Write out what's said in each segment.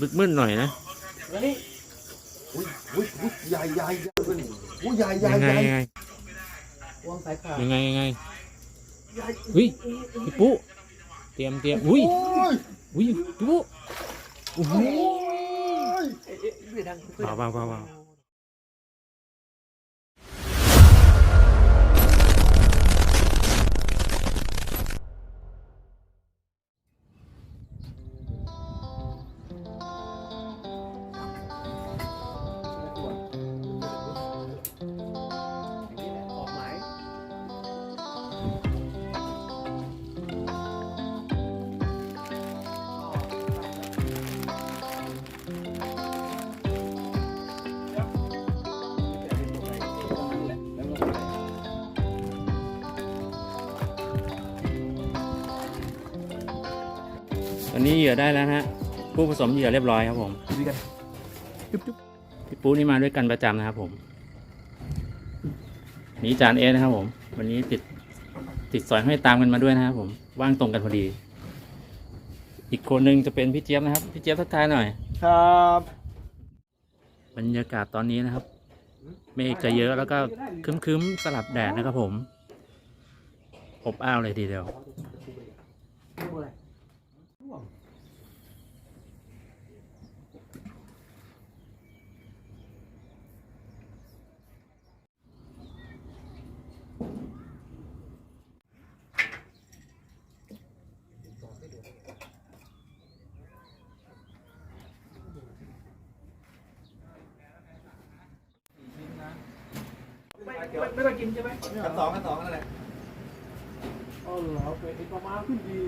บึกมึนหน่อยนะ แล้วนี่อุ้ยอุ้ยอุ้ยใหญ่ใหญ่ใหญ่อุ้ยใหญ่ใหญ่ยังไงใหญ่ยังไงวางสายขาดยังไงยังไงใหญ่อุ้ยพี่ปุ๊เตรียมเตรียมอุ้ยโอ้ยอุ้ยพี่ปุ๊โอ้โห โอ้ย เอ๊ะเอ๊ะไม่ดังไม่ดัง เบาเบาเบาอ ยื่อได้แล้วฮะผู้ผสมเหยื่อเรียบร้อยครับผมดีกันจุ๊บจุ๊บพี่ปุ๊นี่มาด้วยกันประจำนะครับผมนี่จานเอสนะครับผม วันนี้ติดติดสอยให้ตามกันมาด้วยนะครับผมว่างตรงกันพอดี อีกคนนึงจะเป็นพี่เจี๊ยบนะครับพี่เจี๊ยบทักทายหน่อย ครับ บรรยากาศตอนนี้นะครับ เมฆจะเยอะแล้วก็คึ้มๆสลับแดดนะครับผมอบอ้าวเลยทีเดียว กินใช่ไหมกันสองกันสองนั่นแหละอ๋อเหรอเป็นไอ้ปลาม้าขึ้นดี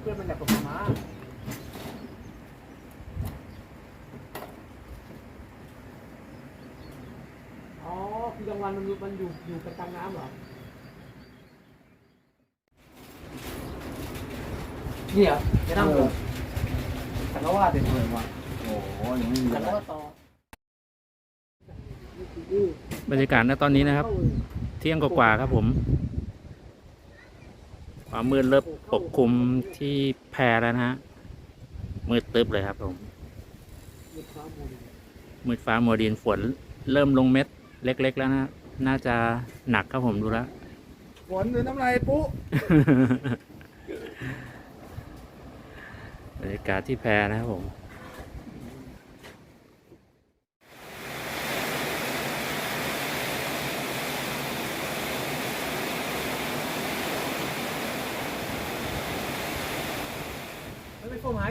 เพื่อนมันอยากกับปลาม้าอ๋อคือกลางวันมันมันอยู่อยู่กับกลางน้ำเหรอนี่เหรอจะนั่งเลยแต่ก็ว่าเต็มเลยว่ะโอ้โหยังไม่มีแต่อะไรก็ต่อบรรยากาศณตอนนี้นะครับ เที่ยงกว่าๆครับผมความมืดเริ่มปกคลุมที่แพแล้วนะฮะมืดตึ๊บเลยครับผมมืดฟ้ามัวดินมืดฟ้ามัวดินฝน เริ่มลงเม็ดเล็ก ๆ แล้วนะน่าจะหนักครับผมดูแล้วฝนหรือน้ำลายปุ๊บรรยากาศที่แพนะครับผมไม่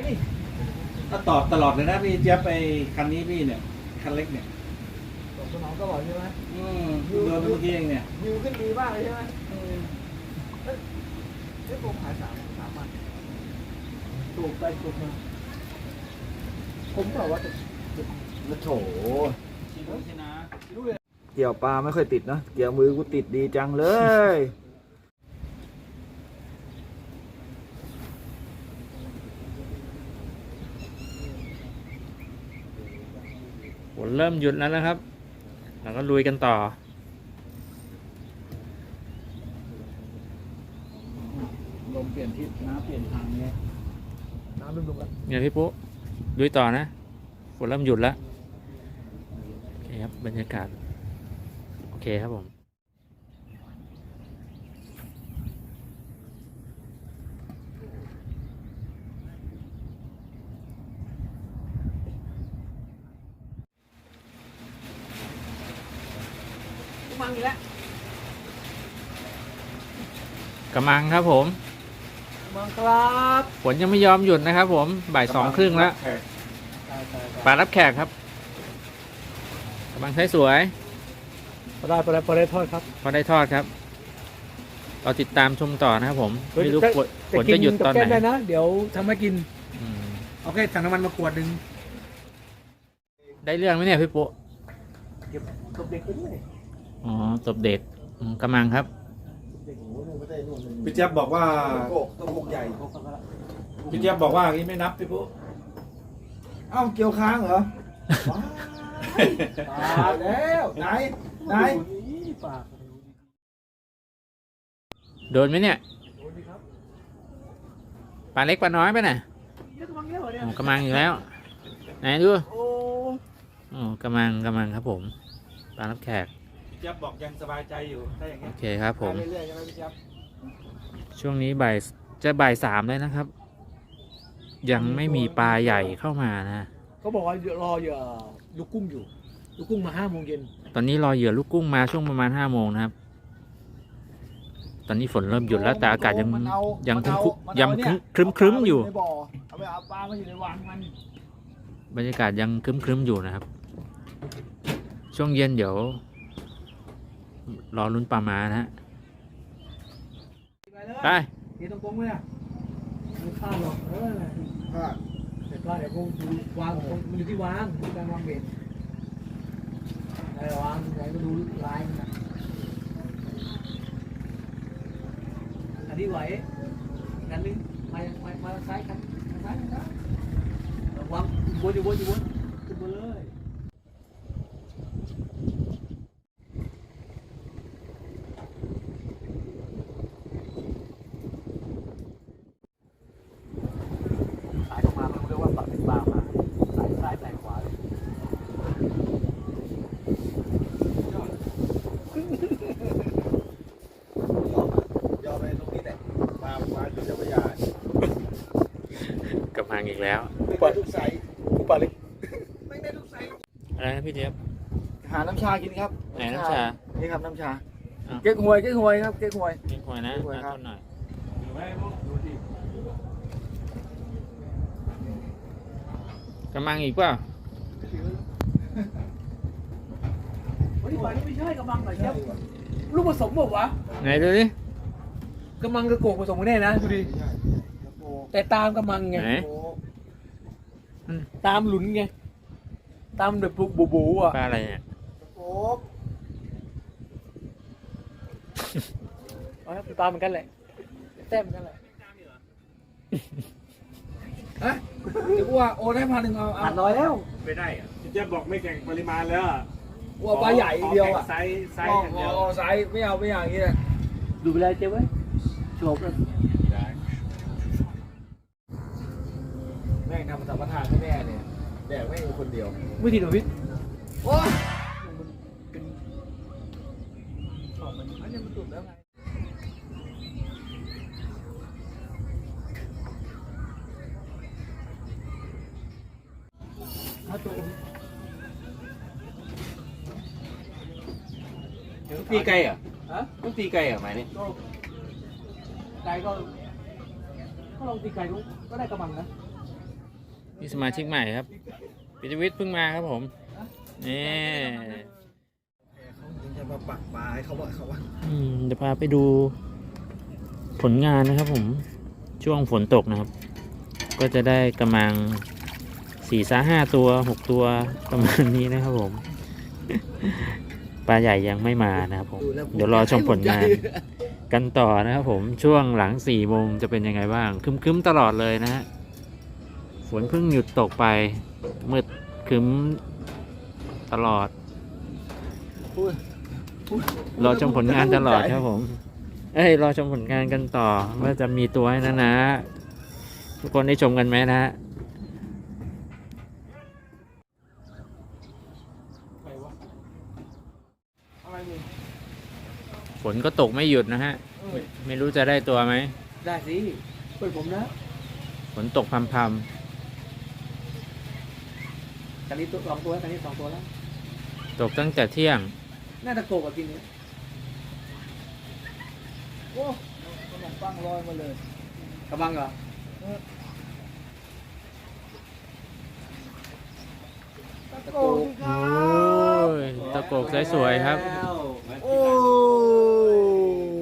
นตัวหมายนี่ถ้าตอบตลอดเลยนะพี่เจี๊ยบไปคันนี้พี่เนี่ย คันเล็กเนี่ยตกสนองตลอดใช่ไหมอืมโดนเมื่อกี้เองเนี่ยวิวขึ้นดีมากเลยใช่ไหมเออเอ้ยเอ้ยผมขายสามสามพันถูกไปถูกมาผมบอกว่าจะแล้วโถชิโนชินะรู้เลยเกี่ยวปลาไม่ค่อยติดนะเกี่ยวมือกูติดดีจังเลย ฝนเริ่มหยุดแล้วนะครับ เราก็ลุยกันต่อ ลมเปลี่ยนทิศน้ำเปลี่ยนทางเนี่ยน้ำเริ่มลงแล้วเนี่ยพี่ปุ๊ลุยต่อนะฝนเริ่มหยุดแล้วโอเคครับบรรยากาศ โอเคครับผม มังอีกแล้ว กระมังครับผมมังครับฝนยังไม่ยอมหยุดนะครับ ผมบ่ายสองครึ่งแล้วป่ารับแขกครับกระมังใช้สวยพอได้พอได้พอได้ทอดครับพอได้ทอดครับเราติดตามชมต่อนะครับผมเฮ้ยไม่รู้แต่ฝนฝนจะหยุดตอนไหแต่กิกับแก้มได้นนะเดี๋ยวทำให้กินอืมโอเคสั่งน้ำมันมาขวดหนึ่งได้เรื่องไหมเนี่ยพี่ปุ๊เก็บตบเด็กไปด้วยอ๋อตบเด็กอืมกระมังครับ พี่เจี๊ยบบอกว่าโกกตัวโกกใหญ่พี่เจี๊ยบบอกว่าอย่างนี้ไม่นับพี่ปุ๊เอ้าเกี่ยวค้างเหรอว้ายแล้วไหนไหนนี่ปากโดนไหมเนี่ยโอ้ยครับปลาเล็กปลาน้อยไปไหนเยอะกว่ามังเยอะเหรอเนี่ยอ๋อกระมังอยู่แล้วไหนดูโอ้โอ้กำลังกำลังครับผมปลารับแขก พี่เจี๊ยบบอกยังสบายใจอยู่ถ้าอย่างโอเงี้ยเคครับผม ไปเรื่อยๆใช่ไหมพี่เจี๊ยบช่วงนี้บ่ายจะบ่ายสามเลยนะครับ ยังไม่มีปลาใหญ่เข้ามานะ เขาบอกว่ารอเหยื่อลูกกุ้งอยู่ ลูกกุ้งมาห้าโมงเย็นตอนนี้รอเหยื่อลูกกุ้งมาช่วงประมาณห้าโมงนะครับ ตอนนี้ฝนเริ่มหยุดแล้วแต่อากาศยังมันเอายังมันเอาครึ้มมันยังเอาเนี่ยครึ้มครึ้มๆอยู่ในบ่อเอาไปเอาปลามาอยู่ในวางมันบรรยากาศยังครึ้มครึ้มๆอยู่นะครับ ช่วงเย็นเดี๋ยว รอลุ้นปลามานะฮะไปเดี๋ยวต้องกงไหมอะไม่ข้ามหรอกเอออะเสร็จก็เดี๋ยวกูดูวางตรงมันอยู่ที่วางที่การวางเบ็ดเออวางไหนก็ดูลายมันนะอันนี้ไหวอีกอันนึงมามามาทางซ้ายกันทางซ้ายทางซ้ายวางอยู่บนอยู่บนอยู่บนขึ้นบนเลย สายออกมาไม่รู้เรียกว่าปักเป็นบาร์มาสายซ้ายสายขวาเลย ยอมไปตรงนี้แหละปลาปลาอยู่เจ้าพระยากำลังอี กแล้วไม่ได้ทุกไซส์กูปลาเล็กไม่ได้ทุกไซส์อะไรนะพี่เจี๊ยบหาน้ำชากินครับไหนน้ำชา นี่ครับน้ำชา อ้าว เก๊กฮวย เก๊กฮวยครับ เก๊กฮวยนี่ควายนะนี่ควายครับ ต้นหน่อยอยู่ไหมพวกดูดิกำลังอีกเปล่าวันนี้ไหวไม่ใช่กำลังหน่อยครับลูกผสมบอกวะไหนดูดิ กำลังกระโกกผสมกันแน่นะดูดิแต่ตามกำลังไงไหน ตามหลุนไง ตามแบบบูบูอะปลาอะไรเนี่ยโอ้บเอาครับตามเหมือนกันแหละแต้มเหมือนกันแหละฮะเดี๋ยวกูว่าโอนให้พันหนึ่งเอาเอาผ่านน้อยแล้วไม่ได้อะพี่เจี๊ยบบอกไม่แข่งปริมาณแล้วอะกูเอาปลาใหญ่เดียวอะขแข่งไซส์ไซส์มองอย่างมเดียวองไซส์ไม่เอาไม่เอาอย่างนี้เลยดูไปเลยเจ๊ไว้โฉบเลย ได้ แม่ง ทำสัมปทานให้แม่เนี่ยแดกแม่งอยู่คนเดียววิธีหนูพิษโอ้ยมันเป็นชอบมันอันนี้มันตุ่มแล้วไงถ้าตัวตีไกลเหรอฮะต้องตีไกลเหรอหมายนี่ก็ไก่ก็ก็ลองตีไก่ดูก็ได้กระมังนะ มีสมาชิกใหม่ครับปิยวิทย์เพิ่งมาครับผมนี่เขาจะมาปักปลาให้เขาว่าเขาว่าเดี๋ยวพาไปดูผลงานนะครับผมช่วงฝนตกนะครับ ก็จะได้กำลังสี่สาห้าตัวหกตัวประมาณนี้นะครับผม ปลาใหญ่ยังไม่มานะครับผม เดี๋ยวรอชมผลงาน กันต่อนะครับผมช่วงหลังสี่โมงจะเป็นยังไงบ้าง คึ้มๆตลอดเลยนะฮะ ฝนเพิ่งหยุดตกไป มืดครึ้มตลอด รอชมผลงานตลอดครับผม เอ้ยรอชมผลงานกันต่อ ว่าจะมีตัวให้นะนะ ทุกคนได้ชมกันไหมนะฮะไก่วะอะไรมึงฝนก็ตกไม่หยุดนะฮะไม่ไม่รู้จะได้ตัวไหม ได้สิเปิดผมนะ ฝนตกพรำกันนี้ตัวสองตัวแล้วกันนี้สองตัวแล้วๆตกตั้งแต่เที่ยง น่าจะโกกกับกินเนี่ยโอ้ขนมปังลอยมาเลยกระมังเหรอโอ้ยคโอ้รับ ยตะโกกสวยๆครับ โอ้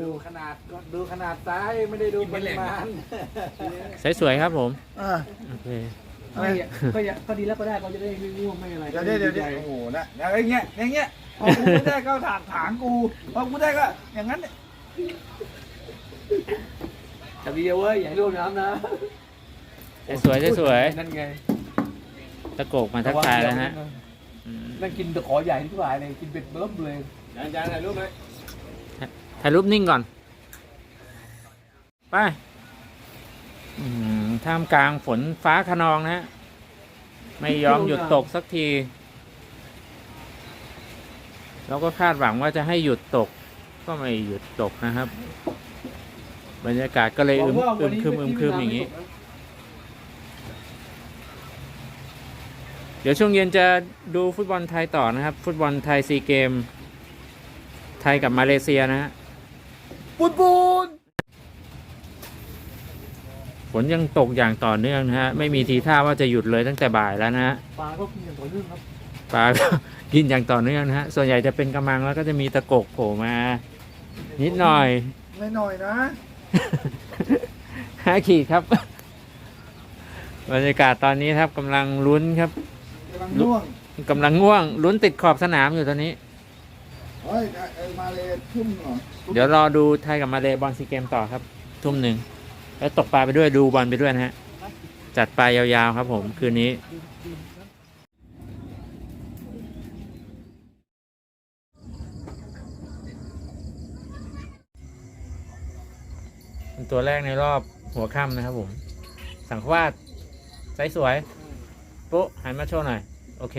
ดูขนาดดูขนาดซ้ายไม่ได้ดูปริมาณ สวยๆครับผมอะโอเค ไม่ก็อย่าก็ดีแล้วก็ได้ก็จะได้ไม่ง่วงไม่อะไรเดี๋ยวเดี๋ยวเดี๋ยวเดี๋ยวโอ้โหนะอย่างเงี้ยอย่างเงี้ยพอกูไม่ได้ก็ถากถางกูพอกูได้ก็อย่างนั้นเนี่ยแต่ดีเว้ยอย่าให้ร่วมน้ำนะสวยๆสวยนั่นไงๆตะโกกมาทักทายแล้วฮะอืมนั่งกินตะขอใหญ่ที่หายเลยกินเป็ดเบิ้มเลยจานจานถ่ายรูปไหมถ่ายรูปนิ่งก่อน ไปอืม ท่ามกลางฝนฟ้าขนองนะฮะไม่ยอมหยุดตกสักที เราก็คาดหวังว่าจะให้หยุดตก ก็ไม่หยุดตกนะครับ บรรยากาศก็เลยอึมอึมครึมอึมครึมอย่างนี้ เดี๋ยวช่วงเย็นจะดูฟุตบอลไทยต่อนะครับ ฟุตบอลไทยซีเกม ไทยกับมาเลเซียนะฮะปุนปุนฝ นยังตกอย่างต่อเนื่องนะฮะ ไม่มีทีท่าว่าจะหยุดเลยตั้งแต่บ่ายแล้วนะฮะปลาก็กินอย่างต่อเนื่องครับปลาก็กินอย่างต่อเนื่องนะฮะ ส่วนใหญ่จะเป็นกระมังแล้วก็จะมีตะกกโผล่มา นิดหน่อย ไม่หน่อยนะห้าขีดครับ บรรยากาศตอนนี้ครับกำลังลุ้นครับกำลังน่วงกำลังง่วงลุ้นติดขอบสนามอยู่ตอนนี้ เฮ้ยไอ้มาเลยทุ่มเหรอ เดี๋ยวรอดูไทยกับมาเลบอลซีเกมต่อครับ ทุ่มหนึ่ง แล้วตกปลาไปด้วยดูบอลไปด้วยนะฮะ จัดไปยาวๆครับผมคืนนี้เป็นตัวแรกในรอบหัวค่ำนะครับผม สังขวาดไซส์สวย ปุ๊หันมาโชว์หน่อย โอเค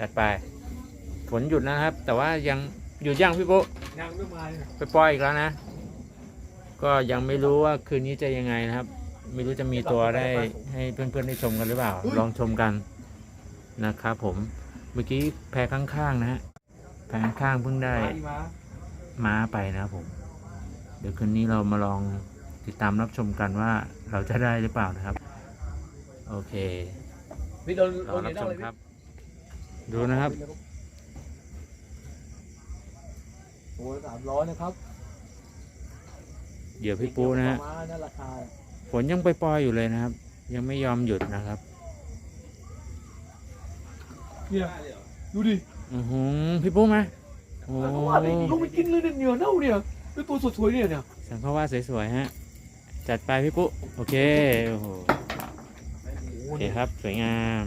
จัดไป ฝนหยุดนะครับ แต่ว่ายังหยุดยังพี่ปุ๊ยังไม่มาเลยไปปล่อยอีกแล้วนะ ก็ยังไม่รู้ว่าคืนนี้จะยังไงนะครับ ไม่รู้จะมีตัวได้ให้เพื่อนๆได้ชมกันหรือเปล่า ลองชมกันนะครับผมเมื่อกี้แพรข้างๆนะฮะแพรข้างๆเพิ่งได้มาม้าไปนะครับผม เดี๋ยวคืนนี้เรามาลองติดตามรับชมกันว่าเราจะได้หรือเปล่านะครับ โอเคพี่โดนรอรับชมครับ ดูนะครับโอ้ยสามร้อยนะครับ เดี๋ยวพี่ปูนะฮะมานั่นราคาฝนยังไปปล่อยๆอยู่เลยนะครับ ยังไม่ยอมหยุดนะครับเนี่ยดูดิอือหือพี่ปูมาโอ้แล้วก็ว่าดิลงไปกินเลยเนี่ยเหนียวเน่าเนี่ยเป็นตัวสวยๆเนี่ยเนี่ยสังเขาว่าสวยๆฮะจัดไปพี่ปุ๊โอเคโอ้โหโอเคครับสวยงาม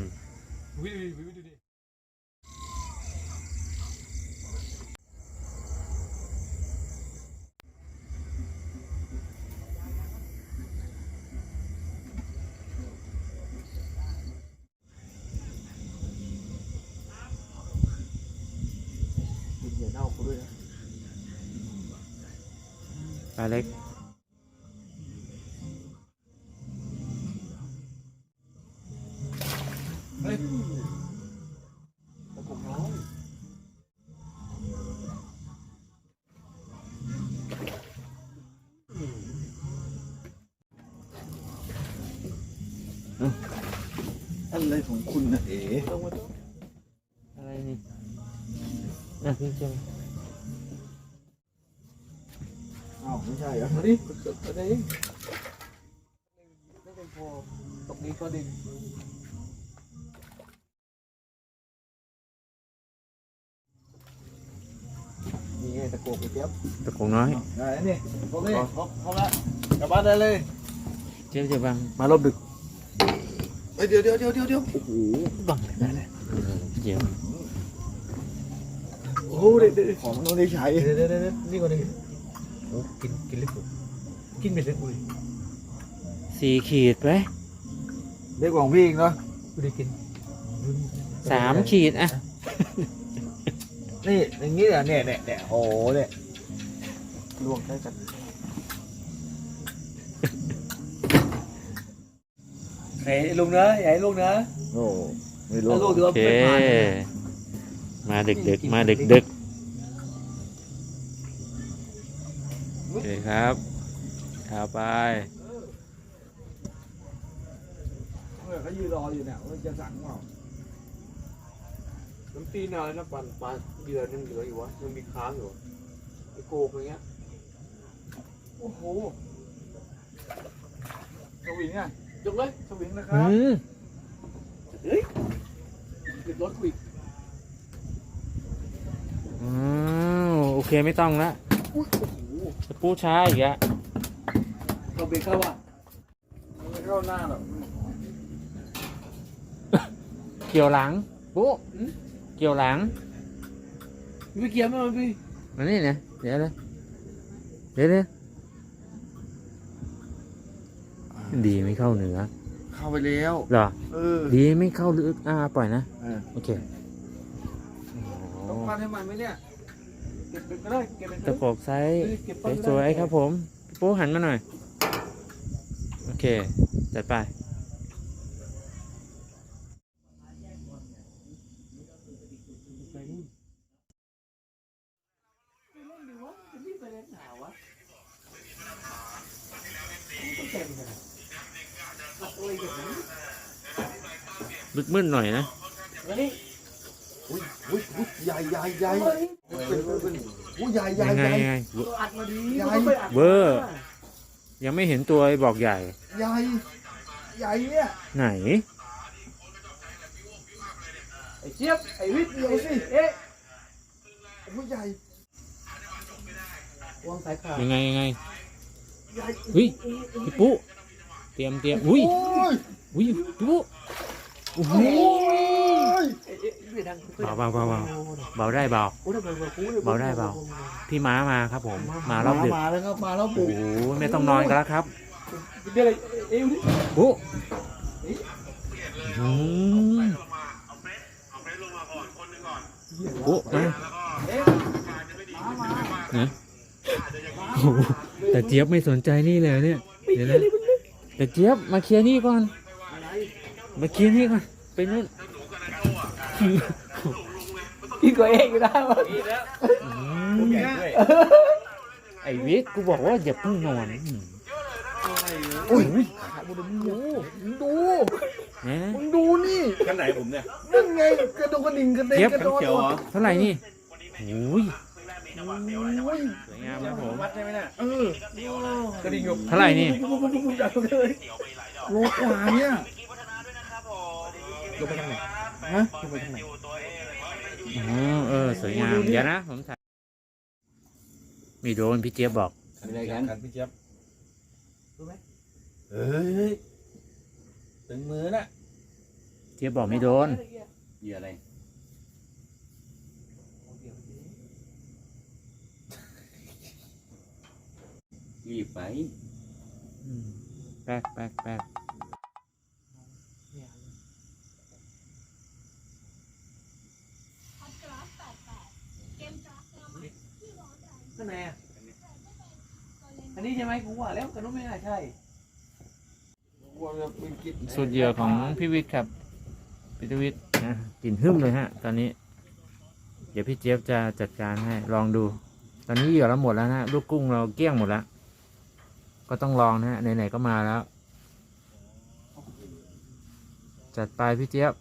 เหนียวเน่าเขาด้วยนะปลาเล็ก เฮ้ยตะกบน้องอะไรของคุณนะเอ๋ ต้องมาต้อง อะไรนี่ นะพี่เจมอ้าวไม่ใช่เหรอมาดิมาดิไม่เป็นพอตกนี้ก็ดึงนี่ไงตะโกกไปเจี๊ยบ ตะกงน้ อยได้แล้วนี่พร้อมเลยพร้อมพร้อมแล้วกลับบ้านได้เลยเจ๊จะบังมารอบดึกเฮ้ยเดี๋ยวเดี๋ยวเดี๋ยวเดี๋ยวเดี๋ยวโอ้โหบังเลยได้เลยเดี๋ยวโอ้โหเด็ดเด็ดของมันต้องได้ใช้เดี๋ยวเดี๋ยวเดี๋ยวนี่ก่อนดิโอ้กินกินเล็กกูกินเม็ดเล็กกูดิสี่ขีดไหมเด็กของพี่อีกเนาะกูได้กินสามขีดอะนี่อย่างงี้อะเนี่ยเนี่ยเนี่ยโอ้โหเนี่ยลวกได้กันไหนลุงนะใหญ่ลุงนะโอ้ไม่รู้แล้วลูกเดือโอเคเป็นผ่าน มาดึกๆมาดึกๆโอเคครับข่าวไปเออเขายืนรออยู่เนี่ยว่าจะสั่งเปล่าน้ำตีนอะไรนะปันปลาเหยื่อยังเหลืออยู่วะยังมีค้างอยู่ไอโกกอย่างเงี้ยโอ้โหสวิงอะยกเลยสวิงนะคอืรับมติดรถกูอีก อ้าว โอเคไม่ต้องละจะปูช้าอีกอะเราเบรกเข้าว่ะไม่เข้าหน้าหรอกเกี่ยวหลังปูเกี่ยวหลังพี่เกียร์มาพี่มานี่เนี่ยเดี๋ยวเลยเดี๋ยวเลยดีไม่เข้าเหนือเข้าาไปแล้วเหรอเออดีไม่เข้าลึกอ่าปล่อยนะเออโอเคต้องปั้นให้มันไหมเนี่ยเก็บไปก็ได้เก็บไปตะโปกไซส์สวยๆครับผมพี่ปูหันมาหน่อย โอเค จัดไปมืดๆหน่อยนะ อุ้ยอุ้ยอุ้ยใหญ่ใหญ่ใหญ่เป็นเป็นเป็นอุ้ยใหญ่ใหญ่ยังไงใหญ่ยังไงอัดมาดีใหญ่มันต้องไปอัดเวอร์ยังไม่เห็นตัวไอ้บอกใหญ่ ใหญ่ใหญ่เนี่ยไหน ไอ้เจี๊ยบไอ้วิทย์ไอ้สิเอ๊ะอุ้ยใหญ่วางสายขาดยังไงยังไงใหญ่เฮ้ยพี่ปุ๊เตรียมเตรียมอุ้ยโอ้ยอุ้ยพี่ปุ๊โอ้โหโอ้ย เบาเบาเบาเบาเบาได้เบาเบาได้เบาพี่ม้ามาครับผม มารอบดึกมาแล้วครับมาแล้วโอ้โหไม่ต้องนอนกันแล้วครับเดี๋ยวเอ๊ะปุ๊อืมานะโอ้แต่เจี๊ยบไม่สนใจนี่เลยเนี่ยเดี๋ยวนะแต่เจี๊ยบมาเคลียร์นี่ก่อนมาเคลียร์นี่ก่อนไปนู่น กินกับเองก็ได้วะอืมไอ้วิทย์กูบอกว่าอย่าเพิ่งนอนอืมอุ้ยดูดูนะมึงดูนี่ขั้นไหนผมเนี่ยนั่นไงกระโดดกระดิ่งกระเด็นเจี๊ยบกระโดดเขียวเหรอเท่าไหร่นี่โอ้ยโอ้ยสวยงามครับผมวัดได้ไหมเนี่ยเออกระดิ่งอยู่เท่าไหร่นี่โลกว่าเนี่ยลงไปทางไหน ฮะลงไปทางไหนอ๋อเออ สวยงาม เดี๋ยวนะ ผมถ่ายมีโดรนพี่เจี๊ยบบอกอะไรกันกันพี่เจี๊ยบรู้ไหมเฮ้ยตึงมือน่ะเจี๊ยบบอกไม่โดนเหยื่ออะไรรีบไปอืมแป๊กแป๊กแป๊ก ข้างในอะอันนี้ใช่ไหมกูว่าแล้วกระนุ้ไม่น่าใช่สุดเหยื่อของพี่วิทย์ครับพี่วิทย์นะกลิ่นหึ่มเลยฮะ ตอนนี้ เดี๋ยวพี่เจี๊ยบจะจัดการให้ลองดู ตอนนี้เหยื่อเราหมดแล้วนะลูกกุ้งเราเกลี้ยงหมดแล้ว ก็ต้องลองนะฮะไหนๆก็มาแล้ว จัดไปพี่เจี๊ยบ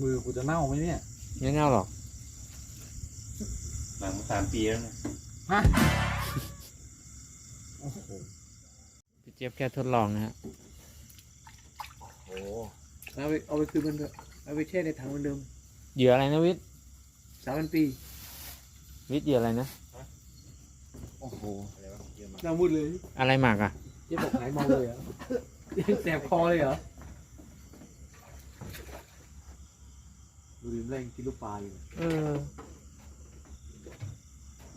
มือกูจะเน่าไหมเนี่ยไม่เง่าหรอกหลังมาสามปีแล้วนะพี่เจี๊ยบแค่ทดลองนะฮะโอ้เอาไปเอาไปคืนมันเถอะเอาไปแช่ในถังเหมือนเดิมเหยื่ออะไรนะวิทย์สามพันปีวิทย์เหยื่ออะไรนะโอ้โหหน้ามืดเลย อะไรหมักอะเจ๊บอกหายเมาเลยเหรอแสบคอเลยเหรอ ดูดิมนแรงกินลูกปลาอยู่เออ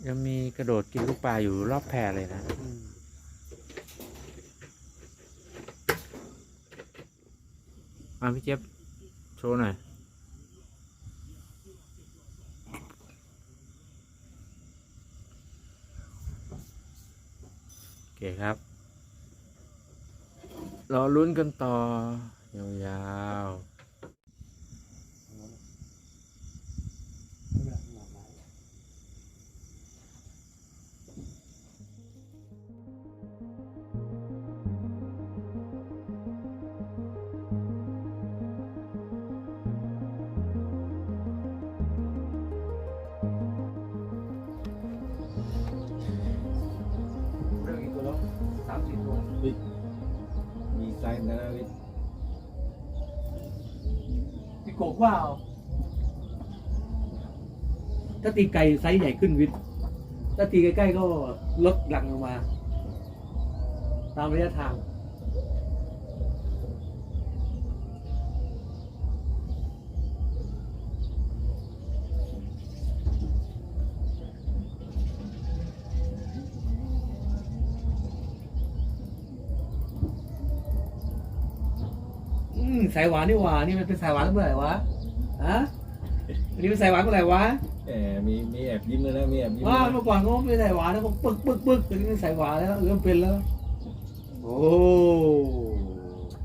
ยังมีกระโดดกินลูกปลาอยู่รอบแพเลยนะ อืมมาพี่เจี๊ยบโชว์หน่อย โอเคครับ รอลุ้นกันต่อ ยาวๆ ว่าเอาถ้าตีไก่ไซส์ใหญ่ขึ้นวิทย์ถ้าตีใกล้ๆก็ลดหลังลงมา ตามระยะทาง สายหวานนี่หว่านี่มันเป็นสายหวานเมื่อไหร่วะฮะอันนี้เป็นสายหวานเมื่อไหร่วะแหมมีมีแอบยิ้มเลยนะมีแอบยิ้มว่าด้วยนะเมื่อก่อนก็ไม่ใส่หวานแล้วก็ปึ๊กปึ๊กปึ๊กตอนนี้เป็นใส่หวานแล้วเออเป็นแล้ว โอ้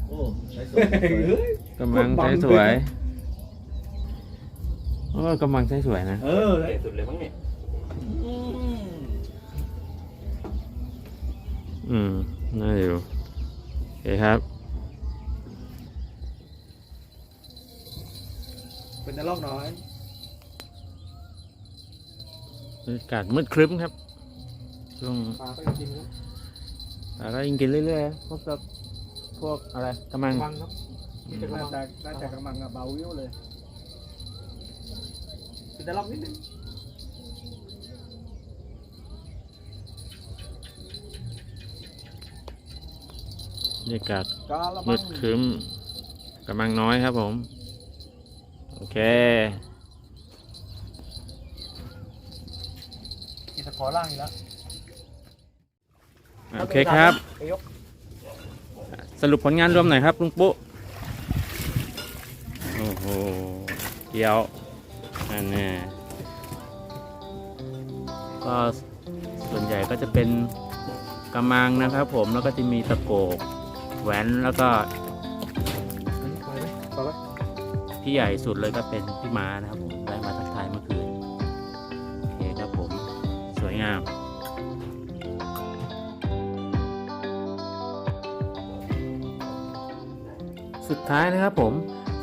โอ้ใช้สวยใช้สวยกำลังใช้สวยโอ้กำลังใช้สวยนะ เออใหญ่สุดเลยมั้งเนี่ยอืมน่าอยู่โอเคครับ เป็นนรกน้อยบรรยากาศมืดครึ้มครับช่วงปลาก็ยังกินนะแต่ก็ยิงกินเรื่อยๆพวกกับพวกอะไรกำลังมังครับนี่จะกระมังน่าจะกระมังอะเบาวิวเลยเป็นนรกนิดนึงบรรยากาศกาละมัมืงดครึ้มกำลังน้อยครับผมโอ เคกินตะขอล่างอีกแล้วโอเคครับ ไปยกสรุปผลงานรวมหน่อยครับลุงปุ๊โอ้โหเดี๋ยวอันนี้ก็ส่วนใหญ่ก็จะเป็นกระมังนะครับผมแล้วก็จะมีตะโกกแหวนแล้วก็ ที่ใหญ่สุดเลยก็เป็นพี่ม้านะครับผมได้มาทักทายเมื่อคืนโอเคครับผมสวยงามสุดท้ายนะครับผม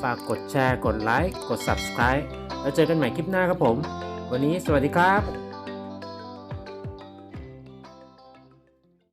ฝากกดแชร์ กดไลค์ กด Subscribe แล้วเจอกันใหม่คลิปหน้าครับผม วันนี้สวัสดีครับ